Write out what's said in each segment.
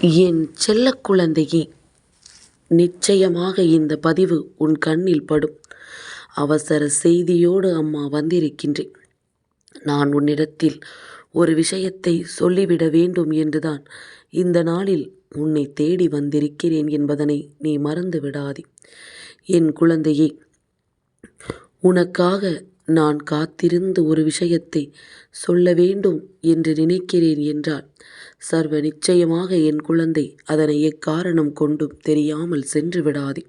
என் செல்ல குழந்தையே நிச்சயமாக இந்த பதிவு உன் கண்ணில் படும். அவசர செய்தியோடு அம்மா வந்திருக்கின்றேன். நான் உன்னிடத்தில் ஒரு விஷயத்தை சொல்லிவிட வேண்டும் என்றுதான் இந்த நாளில் உன்னை தேடி வந்திருக்கிறேன் என்பதனை நீ மறந்து விடாதே. என் குழந்தையே உனக்காக நான் காத்திருந்து ஒரு விஷயத்தை சொல்ல வேண்டும் என்று நினைக்கிறேன் என்றால் சர்வ நிச்சயமாக என் குழந்தை அதனை எக்காரணம் கொண்டும் தெரியாமல் சென்று விடாதே.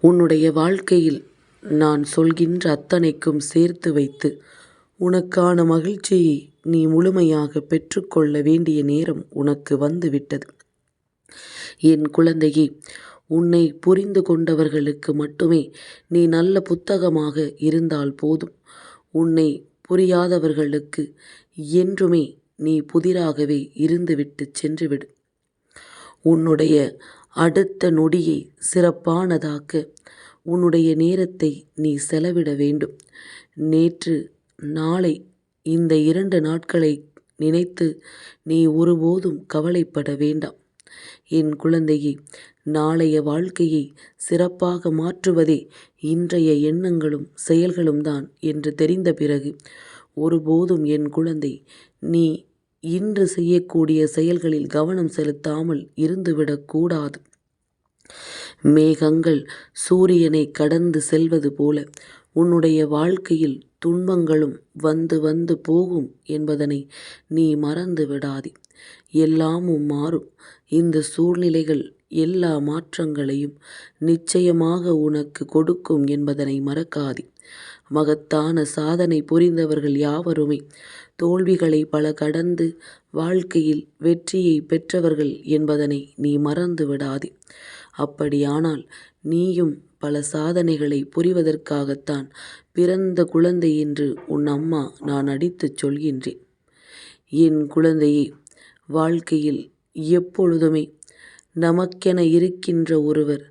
உன்னுடைய வாழ்க்கையில் நான் சொல்கின்ற அத்தனைக்கும் சேர்த்து வைத்து உனக்கான மகிழ்ச்சியை நீ முழுமையாக பெற்றுக்கொள்ள வேண்டிய நேரம் உனக்கு வந்துவிட்டது. என் குழந்தையே உன்னை புரிந்து கொண்டவர்களுக்கு மட்டுமே நீ நல்ல புத்தகமாக இருந்தால் போதும். உன்னை புரியாதவர்களுக்கு என்றுமே நீ புதிராகவே இருந்துவிட்டு சென்றுவிடு. உன்னுடைய அடுத்த நொடியை சிறப்பானதாக்க உன்னுடைய நேரத்தை நீ செலவிட வேண்டும். நேற்று நாளை இந்த இரண்டு நாட்களை நினைத்து நீ ஒருபோதும் கவலைப்பட வேண்டாம். என் குழந்தையே நாளைய வாழ்க்கையை சிறப்பாக மாற்றுவதே இன்றைய எண்ணங்களும் செயல்களும் தான் என்று தெரிந்த பிறகு ஒருபோதும் என் குழந்தை நீ இன்று செய்யக்கூடிய செயல்களில் கவனம் செலுத்தாமல் இருந்துவிடக்கூடாது மேகங்கள் சூரியனை கடந்து செல்வது போல உன்னுடைய வாழ்க்கையில் துன்பங்களும் வந்து வந்து போகும் என்பதனை நீ மறந்து விடாதே. எல்லாமும் மாறும். இந்த சூழ்நிலைகள் எல்லா மாற்றங்களையும் நிச்சயமாக உனக்கு கொடுக்கும் என்பதனை மறக்காதே. மகத்தான சாதனை புரிந்தவர்கள் யாவருமே தோல்விகளை பல கடந்து வாழ்க்கையில் வெற்றியை பெற்றவர்கள் என்பதனை நீ மறந்து விடாதே. அப்படியானால் நீயும் பல சாதனைகளை புரிவதற்காகத்தான் பிறந்த குழந்தை என்று உன் அம்மா நான் அடித்துச் சொல்கின்றேன். என் குழந்தையே வாழ்க்கையில் எப்பொழுதுமே நமக்கென இருக்கின்ற ஒருவர்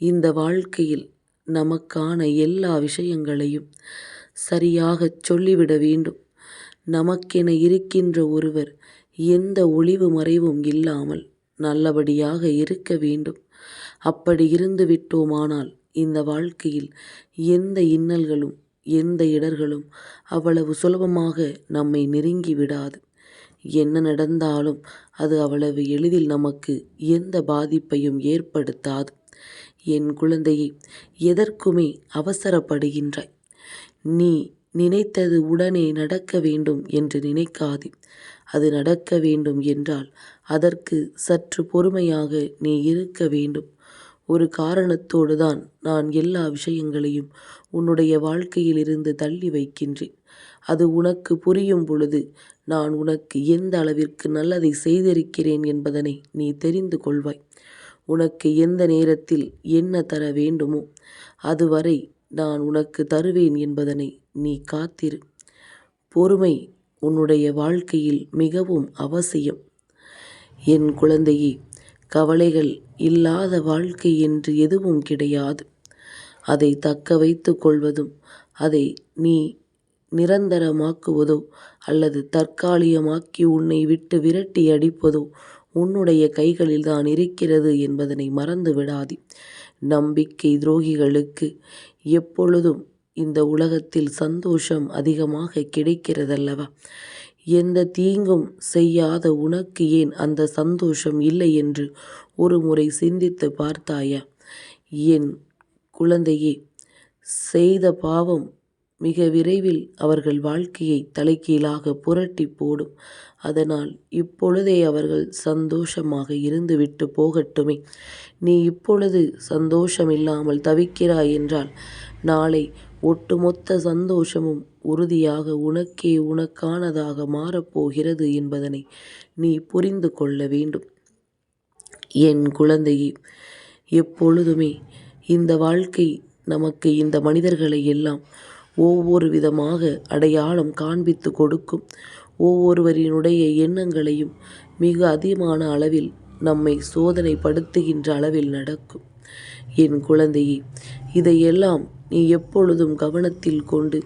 இந்த வாழ்க்கையில் நமக்கான எல்லா விஷயங்களையும் சரியாகச் சொல்லிவிட வேண்டும். நமக்கென இருக்கின்ற ஒருவர் எந்த ஒளிவு மறைவும் இல்லாமல் நல்லபடியாக இருக்க வேண்டும். அப்படி இருந்து விட்டோமானால் இந்த வாழ்க்கையில் எந்த இன்னல்களும் எந்த இடர்களும் அவ்வளவு சுலபமாக நம்மை நெருங்கி விடாது. என்ன நடந்தாலும் அது அவ்வளவு எளிதில் நமக்கு எந்த பாதிப்பையும் ஏற்படுத்தாது. என் குழந்தையை எதற்குமே அவசரப்படுகின்றாய். நீ நினைத்தது உடனே நடக்க வேண்டும் என்று நினைக்காதே. அது நடக்க வேண்டும் என்றால் அதற்கு சற்று பொறுமையாக நீ இருக்க வேண்டும். ஒரு காரணத்தோடு தான் நான் எல்லா விஷயங்களையும் உன்னுடைய வாழ்க்கையில் இருந்து தள்ளி வைக்கின்றேன். அது உனக்கு புரியும் பொழுது நான் உனக்கு எந்த அளவிற்கு நல்லதை செய்திருக்கிறேன் என்பதனை நீ தெரிந்து கொள்வாய். உனக்கு எந்த நேரத்தில் என்ன தர வேண்டுமோ அதுவரை நான் உனக்கு தருவேன் என்பதனை நீ காத்திரு. பொறுமை உன்னுடைய வாழ்க்கையில் மிகவும் அவசியம். என் குழந்தையே கவலைகள் இல்லாத வாழ்க்கை என்று எதுவும் கிடையாது. அதை தக்க வைத்து கொள்வதும் அதை நீ நிரந்தரமாக்குவதோ அல்லது தற்காலிகமாக்கி உன்னை விட்டு விரட்டி அடிப்பதோ உன்னுடைய கைகளில் தான் இருக்கிறது என்பதனை மறந்து விடாதே. நம்பிக்கை துரோகிகளுக்கு எப்பொழுதும் இந்த உலகத்தில் சந்தோஷம் அதிகமாக கிடைக்கிறதல்லவா? எந்த தீங்கும் செய்யாத உனக்கு ஏன் அந்த சந்தோஷம் இல்லை என்று ஒரு முறை சிந்தித்து பார்த்தாயா? என் குழந்தையே செய்த பாவம் மிக விரைவில் அவர்கள் வாழ்க்கையை தலைகீழாக புரட்டி போடும். அதனால் இப்பொழுதே அவர்கள் சந்தோஷமாக இருந்துவிட்டு போகட்டுமே. நீ இப்பொழுது சந்தோஷம் இல்லாமல் தவிக்கிறாய் என்றால் நாளை ஒட்டுமொத்த சந்தோஷமும் உறுதியாக உனக்கே உனக்கானதாக மாறப்போகிறது என்பதனை நீ புரிந்து கொள்ள வேண்டும். என் குழந்தையே எப்பொழுதுமே இந்த வாழ்க்கை நமக்கு இந்த மனிதர்களை எல்லாம் ஒவ்வொரு விதமாக அடையாளம் காண்பித்து கொடுக்கும். ஒவ்வொருவரினுடைய எண்ணங்களையும் மிக அதிகமான அளவில் நம்மை சோதனைப்படுத்துகின்ற அளவில் நடக்கும். என் குழந்தையே இதையெல்லாம் நீ எப்பொழுதும் கவனத்தில் கொண்டு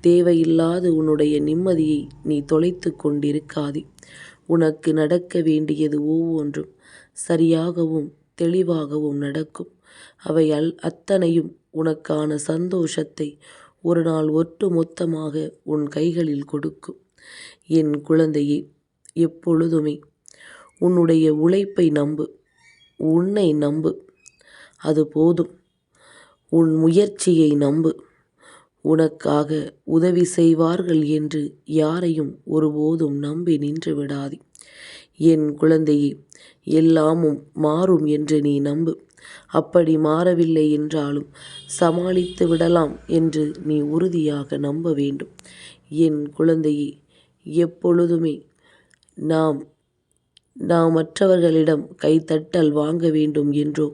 தேவையில்லாத உன்னுடைய நிம்மதியை நீ தொலைத்து கொண்டிருக்காதே உனக்கு நடக்க வேண்டியது ஒவ்வொன்றும் சரியாகவும் தெளிவாகவும் நடக்கும். அவை அல் அத்தனையும் உனக்கான சந்தோஷத்தை ஒரு நாள் ஒட்டு மொத்தமாக உன் கைகளில் கொடுக்கும். என் குழந்தையே எப்பொழுதுமே உன்னுடைய உழைப்பை நம்பு. உன்னை நம்பு. அது போதும். உன் முயற்சியை நம்பு. உனக்காக உதவி செய்வார்கள் என்று யாரையும் ஒருபோதும் நம்பி நின்று விடாதே. என் குழந்தையே எல்லாமும் மாறும் என்று நீ நம்பு. அப்படி மாறவில்லை என்றாலும் சமாளித்து விடலாம் என்று நீ உறுதியாக நம்ப வேண்டும். என் குழந்தையே எப்பொழுதுமே நாம் நாம் மற்றவர்களிடம் கைதட்டல் வாங்க வேண்டும் என்றோ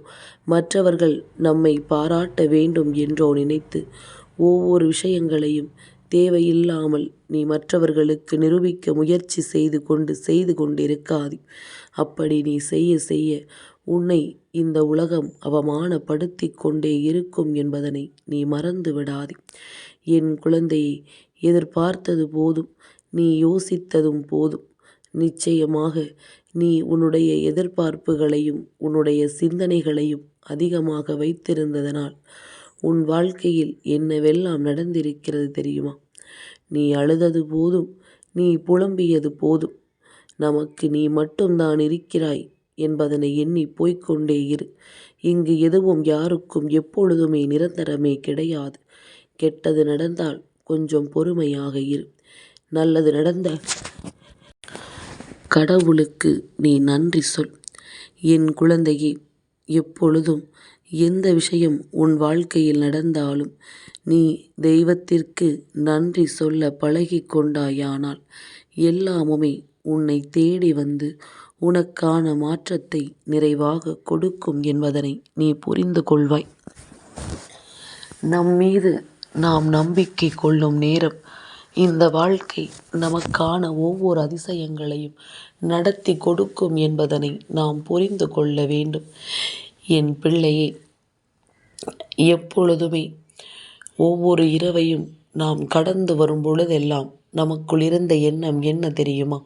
மற்றவர்கள் நம்மை பாராட்ட வேண்டும் என்றோ நினைத்து ஒவ்வொரு விஷயங்களையும் தேவையில்லாமல் நீ மற்றவர்களுக்கு நிரூபிக்க முயற்சி செய்து கொண்டு செய்து கொண்டிருக்காது அப்படி நீ செய்ய செய்ய உன்னை இந்த உலகம் அவமானப்படுத்தி கொண்டே இருக்கும் என்பதனை நீ மறந்து விடாதே. என் குழந்தையை எதிர்பார்த்தது போதும். நீ யோசித்ததும் போதும். நிச்சயமாக நீ உன்னுடைய எதிர்பார்ப்புகளையும் உன்னுடைய சிந்தனைகளையும் அதிகமாக வைத்திருந்ததனால் உன் வாழ்க்கையில் என்னவெல்லாம் நடந்திருக்கிறது தெரியுமா? நீ அழுதது போதும். நீ புலம்பியது போதும். நமக்கு நீ மட்டும்தான் இருக்கிறாய் என்பதனை எண்ணி போய்க்கொண்டே இரு. இங்கு எதுவும் யாருக்கும் எப்பொழுதுமே நிரந்தரமே கிடையாது. கெட்டது நடந்தால் கொஞ்சம் பொறுமையாக இரு. நல்லது நடந்த கடவுளுக்கு நீ நன்றி சொல். என் குழந்தையே எப்பொழுதும் எந்த விஷயம் உன் வாழ்க்கையில் நடந்தாலும் நீ தெய்வத்திற்கு நன்றி சொல்ல பழகி கொண்டாயானால் எல்லாமுமே உன்னை தேடி வந்து உனக்கான மாற்றத்தை நிறைவாக கொடுக்கும் என்பதனை நீ புரிந்து கொள்வாய். நம்மீது நாம் நம்பிக்கை கொள்ளும் நேரம் இந்த வாழ்க்கை நமக்கான ஒவ்வொரு அதிசயங்களையும் நடத்திக் கொடுக்கும் என்பதனை நாம் புரிந்து கொள்ள வேண்டும். என் பிள்ளையே எப்பொழுதுமே ஒவ்வொரு இரவையும் நாம் கடந்து வரும் பொழுதெல்லாம் நமக்குள் இருந்த எண்ணம் என்ன தெரியுமா?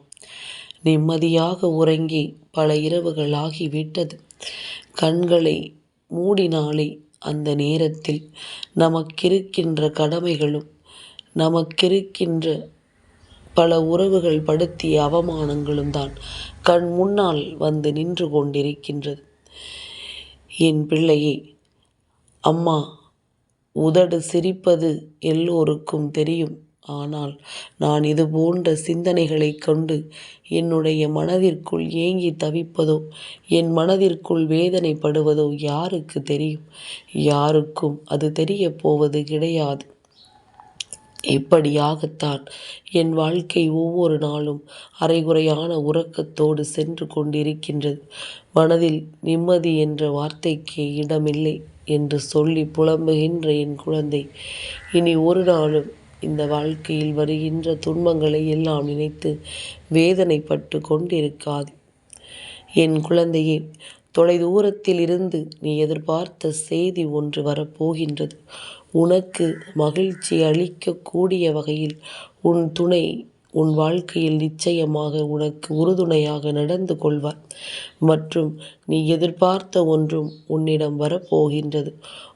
நிம்மதியாக உறங்கி பல இரவுகள் ஆகிவிட்டது. கண்களை மூடினாலே அந்த நேரத்தில் நமக்கிருக்கின்ற கடமைகளும் நமக்கிருக்கின்ற பல உறவுகள் படுத்திய அவமானங்களும் தான் கண் முன்னால் வந்து நின்று கொண்டிருக்கின்றது. என் பிள்ளையே அம்மா உதடு சிரிப்பது எல்லோருக்கும் தெரியும். ஆனால் நான் இது போன்ற சிந்தனைகளைக் கொண்டு என்னுடைய மனதிற்குள் ஏங்கித் தவிப்பதோ என் மனதிற்குள் வேதனைப்படுவதோ யாருக்கு தெரியும்? யாருக்கும் அது தெரியப் போவது கிடையாது. இப்படியாகத்தான் என் வாழ்க்கை ஒவ்வொரு நாளும் அரைகுறையான உறக்கத்தோடு சென்று கொண்டிருக்கின்றது. மனதில் நிம்மதி என்ற வார்த்தைக்கே இடமில்லை என்று சொல்லி புலம்புகின்ற என் குழந்தை இனி ஒரு நாளும் இந்த வாழ்க்கையில் வருகின்ற துன்பங்களை எல்லாம் நினைத்து வேதனைப்பட்டு கொண்டிருக்காது என் குழந்தையே தொலைதூரத்தில் இருந்து நீ எதிர்பார்த்த செய்தி ஒன்று வரப்போகின்றது. உனக்கு மகிழ்ச்சி அளிக்கக் கூடிய வகையில் உன் துணை உன் வாழ்க்கையில் நிச்சயமாக உனக்கு உறுதுணையாக நடந்து கொள்வார். மற்றும் நீ எதிர்பார்த்த ஒன்றும் உன்னிடம் வரப்போகின்றது.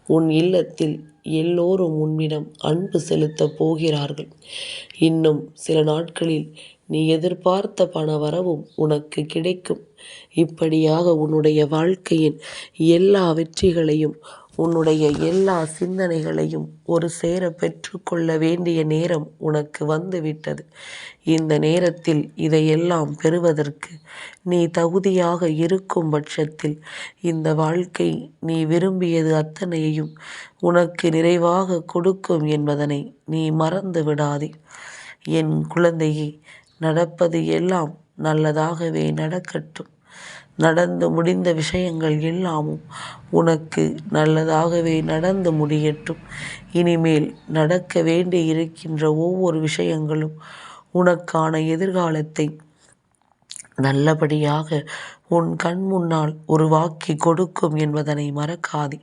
உன் இல்லத்தில் எல்லோரும் உன்னிடம் அன்பு செலுத்தப் போகிறார்கள். இன்னும் சில நாட்களில் நீ எதிர்பார்த்த பண வரவும் உனக்கு கிடைக்கும். இப்படியாக உன்னுடைய வாழ்க்கையின் எல்லா வெற்றிகளையும் உன்னுடைய எல்லா சிந்தனைகளையும் ஒரு சேர பெற்றுக்கொள்ள வேண்டிய நேரம் உனக்கு வந்துவிட்டது இந்த நேரத்தில் இதையெல்லாம் பெறுவதற்கு நீ தகுதியாக இருக்கும் பட்சத்தில் இந்த வாழ்க்கை நீ விரும்பியது அத்தனையையும் உனக்கு நிறைவாக கொடுக்கும் என்பதனை நீ மறந்து விடாதே. என் குழந்தையே நடப்பது எல்லாம் நல்லதாகவே நடக்கட்டும். நடந்து முடிந்த விஷயங்கள் எல்லாமும் உனக்கு நல்லதாகவே நடந்து முடியட்டும். இனிமேல் நடக்க வேண்டி இருக்கின்ற ஒவ்வொரு விஷயங்களும் உனக்கான எதிர்காலத்தை நல்லபடியாக உன் கண் முன்னால் உருவாக்கி கொடுக்கும் என்பதனை மறக்காதே.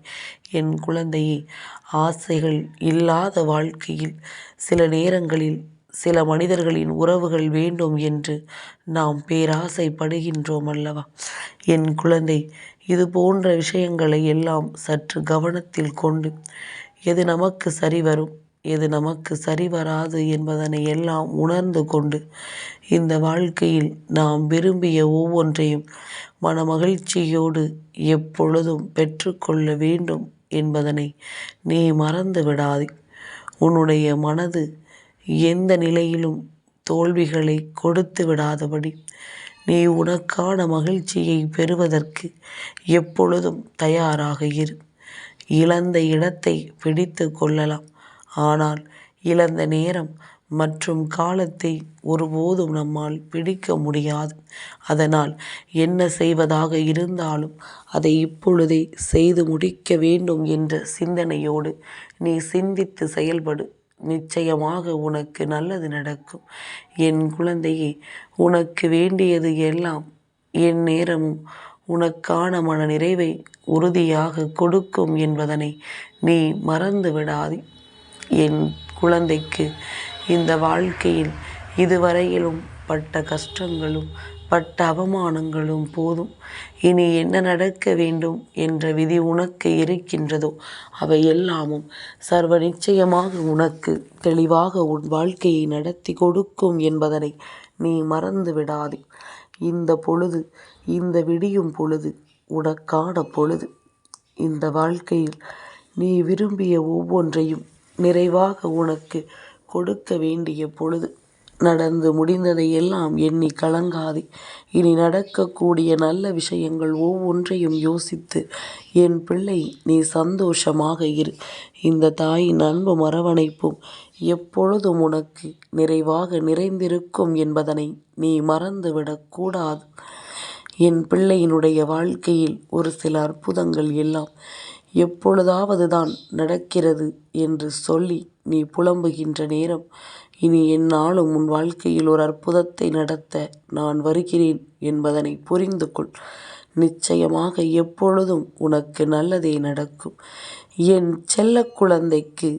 என் குழந்தையே ஆசைகள் இல்லாத வாழ்க்கையில் சில நேரங்களில் சில மனிதர்களின் உறவுகள் வேண்டும் என்று நாம் பேராசைப்படுகின்றோம் அல்லவா? என் குழந்தை இது போன்ற விஷயங்களை எல்லாம் சற்று கவனத்தில் கொண்டு எது நமக்கு சரி வரும் எது நமக்கு சரி வராது என்பதனை எல்லாம் உணர்ந்து கொண்டு இந்த வாழ்க்கையில் நாம் விரும்பிய ஒவ்வொன்றையும் மனமகிழ்ச்சியோடு எப்பொழுதும் பெற்றுக்கொள்ள வேண்டும் என்பதனை நீ மறந்து விடாதே உன்னுடைய மனது எந்த நிலையிலும் தோல்விகளை கொடுத்து விடாதபடி நீ உனக்கான மகிழ்ச்சியை பெறுவதற்கு எப்பொழுதும் தயாராக இரு. இழந்த இடத்தை பிடித்து கொள்ளலாம். ஆனால் இழந்த நேரம் மற்றும் காலத்தை ஒருபோதும் நம்மால் பிடிக்க முடியாது. அதனால் என்ன செய்வதாக இருந்தாலும் அதை இப்பொழுதே செய்து முடிக்க வேண்டும் என்ற சிந்தனையோடு நீ சிந்தித்து செயல்படு. நிச்சயமாக உனக்கு நல்லது நடக்கும். என் குழந்தையே உனக்கு வேண்டியது எல்லாம் என் நேரமும் உனக்கான மன நிறைவை உறுதியாக கொடுக்கும் என்பதனை நீ மறந்து விடாதே என் குழந்தைக்கு இந்த வாழ்க்கையில் இதுவரையிலும் பட்ட கஷ்டங்களும் பட்ட அவமானங்களும் போதும். இனி என்ன நடக்க வேண்டும் என்ற விதி உனக்கு இருக்கின்றதோ அவை எல்லாமும் சர்வ நிச்சயமாக உனக்கு தெளிவாக உன் வாழ்க்கையை நடத்தி கொடுக்கும் என்பதனை நீ மறந்து விடாதே. இந்த பொழுது இந்த விடியும் பொழுது உனக்கான பொழுது. இந்த வாழ்க்கையில் நீ விரும்பிய ஒவ்வொன்றையும் நிறைவாக உனக்கு கொடுக்க வேண்டிய பொழுது. நடந்து முடிந்ததை எல்லாம் எண்ணி கலங்காதே. இனி நடக்கக்கூடிய நல்ல விஷயங்கள் ஒவ்வொன்றையும் யோசித்து என் பிள்ளை நீ சந்தோஷமாக இரு. இந்த தாயின் அன்பு மரவணைப்பும் எப்பொழுதும் உனக்கு நிறைவாக நிறைந்திருக்கும் என்பதனை நீ மறந்துவிடக்கூடாது என் பிள்ளையினுடைய வாழ்க்கையில் ஒரு சில அற்புதங்கள் எல்லாம் எப்பொழுதாவது தான் நடக்கிறது என்று சொல்லி நீ புலம்புகின்ற நேரம் இனி எந்நாளும் உன் வாழ்க்கையில் ஒரு அற்புதத்தை நடத்த நான் வருகிறேன் என்பதனை புரிந்து கொள். நிச்சயமாக எப்பொழுதும் உனக்கு நல்லதே நடக்கும். என் செல்ல குழந்தைக்கு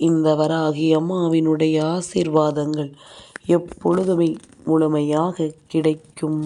இந்த வராகி அம்மாவினுடைய ஆசீர்வாதங்கள் எப்பொழுதுமே முழுமையாக கிடைக்கும்.